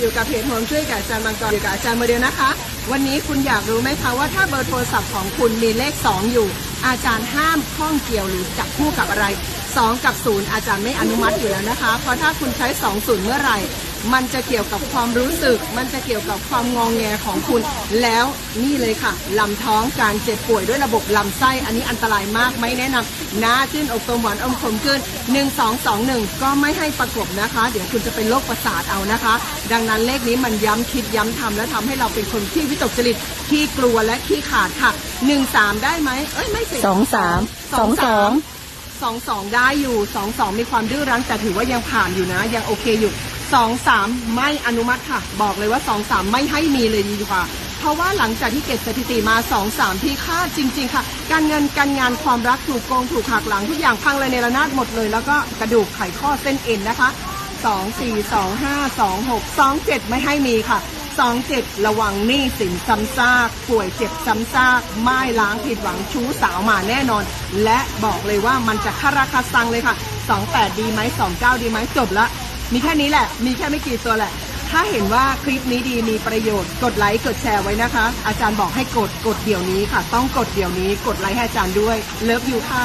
อยู่กับเพจห่วงช่วยกับอาจารย์บางกรอยู่กับอาจารย์โมเดลนะคะ วันนี้คุณอยากรู้ไหมคะว่าถ้าเบอร์โทรศัพท์ของคุณมีเลข 2 อยู่อาจารย์ห้ามข้องเกี่ยวหรือจับคู่กับอะไร 2 กับ 0 อาจารย์ไม่อนุมัติอยู่แล้วนะคะ เพราะถ้าคุณใช้ 2 0 เมื่อไหร่ มันจะเกี่ยวกับความรู้สึก มันจะเกี่ยวกับความงองแงของคุณ แล้วนี่เลยค่ะลำท้องการเจ็บป่วยด้วยระบบลำไส้ อันนี้อันตรายมากไม่แนะนำน้าชื่นอกตมหวานอมขมขึ้น 1 2 2 1 ก็ไม่ให้ประกบนะคะ เดี๋ยวคุณจะเป็นโรคประสาทเอานะคะ ดังนั้นเลขนี้มันย้ำคิดย้ำทำและทำให้เราเป็นคนที่วิตกจริตขี้กลัวและขี้ขาดค่ะ 1 3 ได้ไหมเอ้ยไม่สิสองสามสองสองสองสองได้อยู่สองสองมีความดื้อรั้นแต่ถือว่ายังผ่านอยู่นะ ยังโอเคอยู่สองสามไม่อนุมัติค่ะ บอกเลยว่าสองสามไม่ให้มีเลยดีกว่า เพราะว่าหลังจากที่เก็บสถิติมาสองสามที่ค่าจริง ๆ ค่ะ การเงินการงานความรักถูกโกงถูกหักหลังทุกอย่างพังเลยในระนาดหมดเลย แล้วก็กระดูกไขข้อเส้นเอ็นนะคะสองสี่สองห้าสองหกสองเจ็ดไม่ให้มีค่ะ สองเจ็ดระวังหนี้สินซ้ำซาก ป่วยเจ็บซ้ำซาก ไม่ล้างผิดหวังชู้สาวมาแน่นอน และบอกเลยว่ามันจะคาราคาซังเลยค่ะสองแปดดีไหมสองเก้าดีไหมจบละ มีแค่นี้แหละ มีแค่ไม่กี่ตัวแหละ ถ้าเห็นว่าคลิปนี้ดีมีประโยชน์กดไลค์กดแชร์ไว้นะคะ อาจารย์บอกให้กดกดเดี๋ยวนี้ค่ะ ต้องกดเดี๋ยวนี้ กดไลค์ให้อาจารย์ด้วยเลิฟยูค่ะ